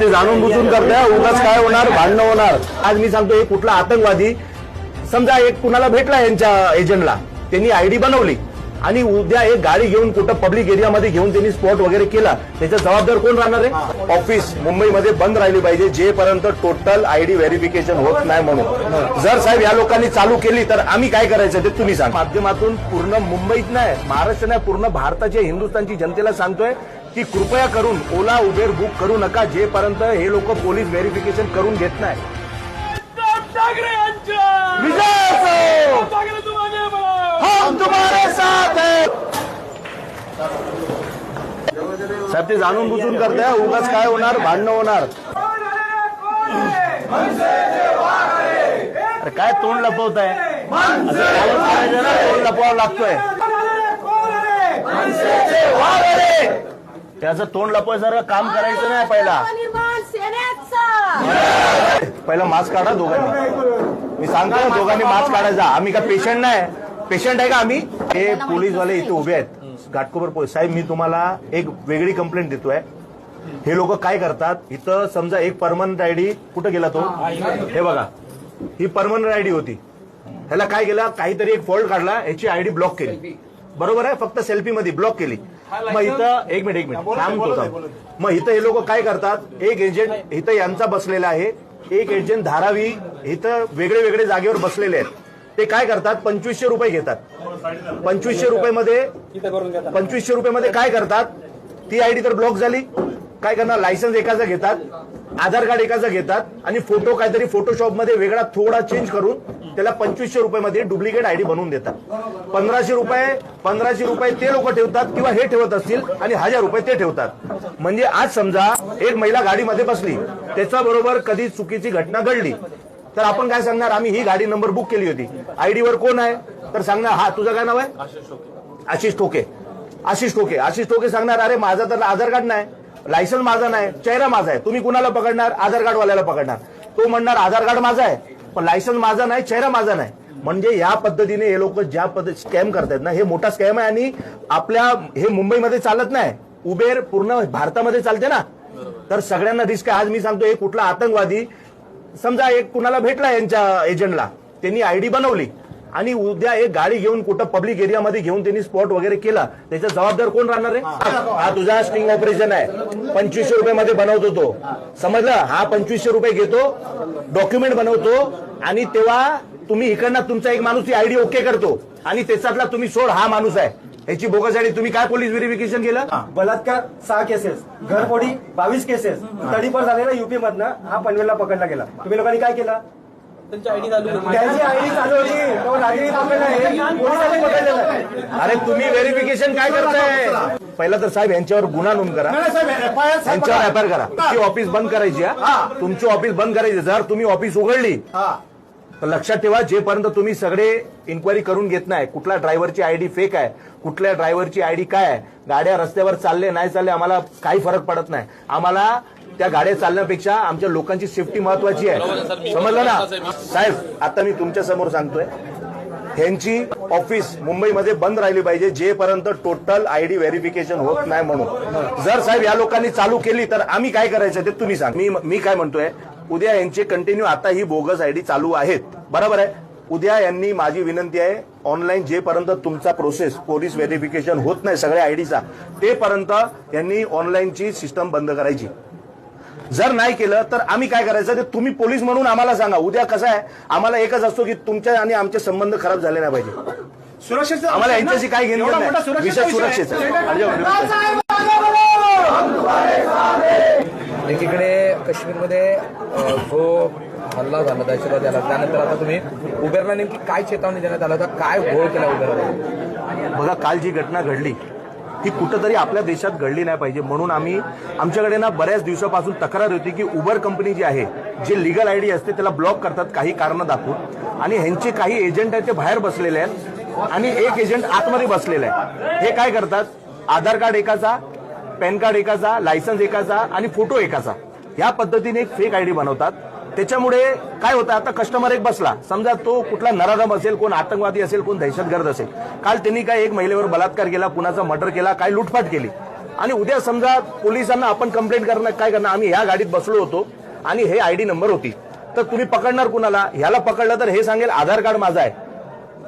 ते जाणून बुजून करताय. उगाच काय होणार? भांडणं होणार. आज मी सांगतो हे कुठला आतंकवादी समजा एक कुणाला भेटला यांच्या एजंटला त्यांनी आयडी बनवली. आणि उद्या एक गाडी घेऊन कुठं पब्लिक एरियामध्ये घेऊन त्यांनी स्पॉट वगैरे केला त्याचा जबाबदार कोण राहणार आहे? ऑफिस मुंबईमध्ये बंद राहिली पाहिजे जेपर्यंत टोटल आयडी व्हेरिफिकेशन होत नाही म्हणून. जर साहेब या लोकांनी चालू केली तर आम्ही काय करायचं ते तुम्ही सांग. माध्यमातून पूर्ण मुंबईत नाही महाराष्ट्र नाही पूर्ण भारताच्या हिंदुस्थानची जनतेला सांगतोय की कृपया करून ओला उबेर बुक करू नका जेपर्यंत हे लोक पोलीस व्हेरिफिकेशन करून घेत नाही. साहेब! ते जाणून बुजून करताय उगाच काय होणार? भांडणं होणार. अरे काय तोंड लपवत आहे तोंड लपवावं लागतोय. त्याचं तोंड लपवायसारखं काम करायचं नाही पहिला. निर्माण सेनेचा पहिला मास्क काढा दोघांनी. मी सांगतो ना दोघांनी मास्क काढायचा. आम्ही का पेशंट नाही? पेशंट आहे का आम्ही? हे पोलीसवाले इथे उभे आहेत. घाटकोपर पोलीस. साहेब मी तुम्हाला एक वेगळी कंप्लेंट देतोय. हे लोक काय करतात? इथं समजा एक परमनंट आयडी कुठं गेला तो? हे बघा. ही परमनंट आयडी होती. ह्याला काय केलं? काहीतरी एक फॉल्ट काढला. याची आयडी ब्लॉक केली. बरोबर आहे? फक्त सेल्फी मध्ये ब्लॉक केली. मग इथं एक मिनिट एक मिनिट. थांब. मग इथं हे लोक काय करतात? एक एजंट इथं यांचा बसलेला आहे. एक एजंट धारावी इथं वेगळे वेगळे जागेवर बसलेले आहेत. ते काय करतात? पंचवीसशे रुपये घेतात. पंचवीसशे रुपये मध्ये पंचवीसशे रुपये मध्ये काय करतात? ती आयडी तर ब्लॉक झाली. काय करणार? लायसन्स एकाचा घेतात. आधार कार्ड एकाचा घेतात आणि फोटो काहीतरी फोटोशॉपमध्ये वेगळा थोडा चेंज करून त्याला पंचवीसशे रुपये मध्ये डुप्लिकेट आयडी बनवून देतात. पंधराशे रुपये पंधराशे रुपये ते लोक ठेवतात किंवा हे ठेवत असतील आणि हजार रुपये ते ठेवतात. म्हणजे आज समजा एक महिला गाडीमध्ये बसली त्याच्या बरोबर कधी चुकीची घटना घडली. तर आपण काय सांगणार? आम्ही ही गाडी नंबर बुक केली होती. आयडीवर कोण आहे? तर सांगणार हा तुझं काय नाव आहे? आशिष ठोके. आशिष ठोके. आशिष ठोके सांगणार अरे माझा तर आधार कार्ड नाही. लायसन्स माझा नाही चेहरा माझा आहे. तुम्ही कुणाला पकडणार? आधार कार्ड वाल्याला पकडणार. तो म्हणणार आधार कार्ड माझा आहे. पण लायसन्स माझा नाही चेहरा माझा नाही. म्हणजे या पद्धतीने हे लोक ज्या पद्धती स्कॅम करतायत ना हे मोठा स्कॅम आहे आणि आपल्या हे मुंबईमध्ये चालत नाही. उबेर पूर्ण भारतामध्ये चालते ना. तर सगळ्यांना रिस्क आहे आज मी सांगतो हे कुठला आतंकवादी समजा एक कुणाला भेटला यांच्या एजंटला त्यांनी आयडी बनवली. आणि उद्या एक गाडी घेऊन कुठं पब्लिक एरियामध्ये घेऊन त्यांनी स्पॉट वगैरे केला त्याचा जबाबदार कोण राहणार आहे? हा तुझा स्टिंग ऑपरेशन आहे. पंचवीसशे रुपये मध्ये बनवतो तो. समजलं? हा पंचवीसशे रुपये घेतो डॉक्युमेंट बनवतो आणि तेव्हा तुम्ही इकडनं तुमचा एक माणूस ती आयडी ओके करतो. आणि त्याच्यातला तुम्ही सोड हा माणूस आहे. याची बोगस आयडी तुम्ही काय पोलीस व्हेरिफिकेशन केलं? बलात्कार सहा केसेस घरफोडी बावीस केसेस तडीपार झालेला युपी मधनं हा पनवेलला पकडला गेला. तुम्ही लोकांनी काय केलं? त्यांची आयडी चालू होती. तो आहे पोलिसांनी पकडलेला आहे. अरे तुम्ही व्हेरिफिकेशन काय करताय? पहिला तर साहेब यांच्यावर गुन्हा नोंद करा. यांच्यावर व्यापार करा. तुमची ऑफिस बंद करायची हा. तुमची ऑफिस बंद करायची. जर तुम्ही ऑफिस उघडली तर लक्षात ठेवा जेपर्यंत तुम्ही सगळे इन्क्वायरी करून घेत नाही कुठल्या ड्रायव्हरची आयडी फेक आहे कुठल्या ड्रायव्हरची आयडी काय आहे गाड्या रस्त्यावर चालले नाही चालले आम्हाला काही फरक पडत नाही. आम्हाला त्या गाड्या चालण्यापेक्षा आमच्या लोकांची सेफ्टी महत्वाची आहे. समजलं ना? साहेब आता मी तुमच्यासमोर सांगतोय. ह्यांची ऑफिस मुंबईमध्ये बंद राहिली पाहिजे जेपर्यंत टोटल आयडी व्हेरिफिकेशन होत नाही म्हणून. जर साहेब या लोकांनी चालू केली तर आम्ही काय करायचं ते तुम्ही सांग. मी मी काय म्हणतोय उद्या यांचे कंटिन्यू आता ही बोगस आयडी चालू आहेत. बरोबर आहे? उद्या यांनी माझी विनंती आहे ऑनलाईन जेपर्यंत तुमचा प्रोसेस पोलीस व्हेरिफिकेशन होत नाही सगळ्या आयडीचा तेपर्यंत यांनी ऑनलाईनची सिस्टम बंद करायची. जर नाही केलं तर आम्ही काय करायचं? ते तुम्ही पोलीस म्हणून आम्हाला सांगा. उद्या कसं आहे? आम्हाला एकच असतो की तुमच्या आणि आमचे संबंध खराब झाले नाही पाहिजे. सुरक्षेचं आम्हाला यांच्याशी काय घेणं एवढा देणं मोठा नाही. सुरक्षेचा विषय सुरक्षेचा. आहे. एकीकडे काश्मीरमध्ये अ, जो हल्ला झाला दहशतवादी आला त्यानंतर आता तुम्ही उबेरला नेमकी काय चेतावणी देण्यात आला होता? काय घोळ केला उबेरला बघा काल जी घटना घडली ही कुठंतरी आपल्या देशात घडली नाही पाहिजे. म्हणून आम्ही आमच्याकडे ना बऱ्याच दिवसापासून तक्रार होती की उबर कंपनी जी आहे जे लिगल आयडी असते त्याला ब्लॉक करतात काही कारणं दाखवून. आणि ह्यांचे काही एजंट आहेत ते बाहेर बसलेले आहेत आणि एक एजंट आतमध्ये बसलेला आहे. हे काय करतात? आधार कार्ड एकाचा पॅन कार्ड एकाचा लायसन्स एकाचा आणि फोटो एकाचा. या पद्धतीने एक फेक आयडी बनवतात. त्याच्यामुळे काय होतं आता कस्टमर एक बसला. समजा तो कुठला नराधम असेल कोण आतंकवादी असेल कोण दहशतगर्द असेल. काल त्यांनी काय एक महिलेवर बलात्कार केला कुणाचा मर्डर केला काय लुटपाट केली. आणि उद्या समजा पोलिसांना आपण कंप्लेंट करणार काय करणार आम्ही ह्या गाडीत बसलो होतो आणि हे आयडी नंबर होती. तर तुम्ही पकडणार कुणाला? ह्याला पकडलं तर हे सांगेल आधार कार्ड माझा आहे.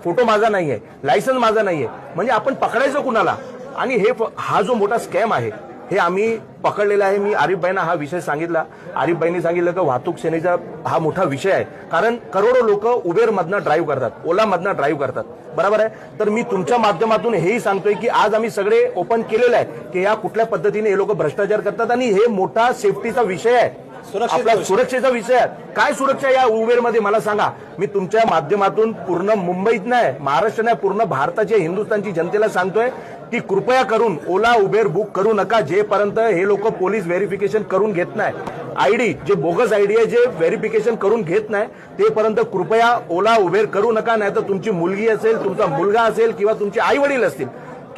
फोटो माझा नाहीये. लायसन्स माझा नाहीये. म्हणजे आपण पकडायचं कुणाला? आणि हे फ- हा जो मोठा स्कॅम आहे हे आम्ही पकडलेलं आहे. मी आरिफबाईंना हा विषय सांगितला. आरिफबाईंनी सांगितलं की वाहतूक सेनेचा हा मोठा विषय आहे. कारण करोडो लोक उबेरमधनं ड्राईव्ह करतात. ओलामधनं ड्राईव्ह करतात. बरोबर आहे? तर मी तुमच्या माध्यमातून हेही सांगतोय की आज आम्ही सगळे ओपन केलेलं आहे की या कुठल्या पद्धतीने हे लोक भ्रष्टाचार करतात आणि हे मोठा सेफ्टीचा विषय आहे. आपला सुरक्षेचा विषय काय सुरक्षा या उबेरमध्ये मला सांगा. मी तुमच्या माध्यमातून पूर्ण मुंबईत नाही महाराष्ट्र नाही पूर्ण भारताच्या हिंदुस्थानची जनतेला सांगतोय की कृपया करून ओला उबेर बुक करू नका जेपर्यंत हे लोक पोलीस व्हेरिफिकेशन करून घेत नाही. आयडी जे बोगस आयडी आहे जे व्हेरिफिकेशन करून घेत नाही तेपर्यंत कृपया ओला उबेर करू नका नाही तर तुमची मुलगी असेल तुमचा मुलगा असेल किंवा तुमचे आई वडील असतील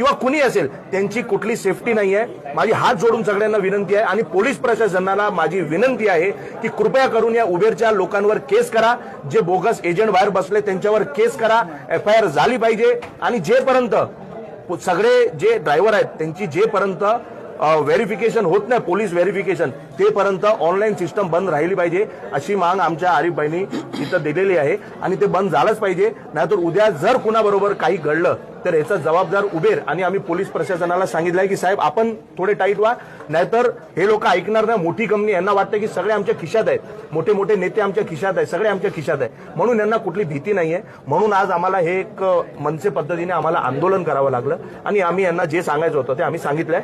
किंवा कुणी असेल त्यांची कुठली सेफ्टी नाही आहे माझी हात जोडून सगळ्यांना विनंती आहे आणि पोलीस प्रशासनाला माझी विनंती आहे की कृपया करून या उबेरच्या लोकांवर केस करा. जे बोगस एजंट बाहेर बसले त्यांच्यावर केस करा. एफ आय आर झाली पाहिजे. आणि जेपर्यंत सगळे जे ड्रायव्हर आहेत त्यांची जेपर्यंत व्हेरिफिकेशन होत नाही पोलीस व्हेरिफिकेशन तेपर्यंत ऑनलाईन सिस्टम बंद राहिली पाहिजे अशी माग आमच्या आरिफबाईंनी इथं दिलेली आहे. आणि ते बंद झालंच पाहिजे नाहीतर उद्या जर कुणाबरोबर काही घडलं तर याचा जबाबदार उबेर आणि आम्ही पोलीस प्रशासनाला सांगितलंय की साहेब आपण थोडे टाईट व्हा. नाहीतर हे लोक ऐकणार नाही मोठी कंपनी यांना वाटतं की सगळे आमच्या खिशात आहेत. मोठे मोठे नेते आमच्या खिशात आहेत सगळे आमच्या खिशात आहे म्हणून यांना कुठली भीती नाहीये. म्हणून आज आम्हाला हे एक मनसे पद्धतीने आम्हाला आंदोलन करावं लागलं. आणि आम्ही यांना जे सांगायचं होतं ते आम्ही सांगितलंय.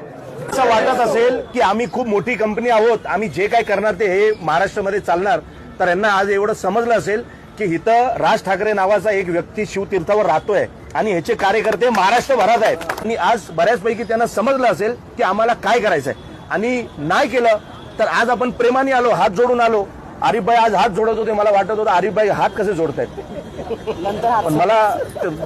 असं वाटत असेल की आम्ही खूप मोठी कंपनी आहोत आम्ही जे काय करणार ते हे महाराष्ट्रामध्ये चालणार. तर यांना आज एवढं समजलं असेल की इथं राज ठाकरे नावाचा एक व्यक्ती शिवतीर्थावर राहतोय आणि ह्याचे कार्यकर्ते महाराष्ट्रभरात आहेत. आणि आज बऱ्याचपैकी त्यांना समजलं असेल की आम्हाला काय करायचंय. आणि नाही केलं तर आज आपण प्रेमाने आलो हात जोडून आलो. आरिफबाई आज हात जोडत होते मला वाटत होतं आरिफबाई हात कसे जोडतायत. पण मला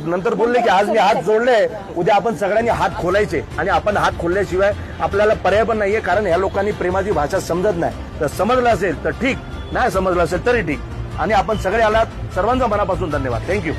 नंतर बोलले की आज मी हात जोडले उद्या आपण सगळ्यांनी हात खोलायचे आणि आपण हात खोलल्याशिवाय आपल्याला पर्याय पण नाहीये कारण ह्या लोकांनी प्रेमाची भाषा समजत नाही. तर समजलं असेल तर ठीक नाही समजलं असेल तरी ठीक. आणि आपण सगळे आलात सर्वांचा मनापासून धन्यवाद. थँक्यू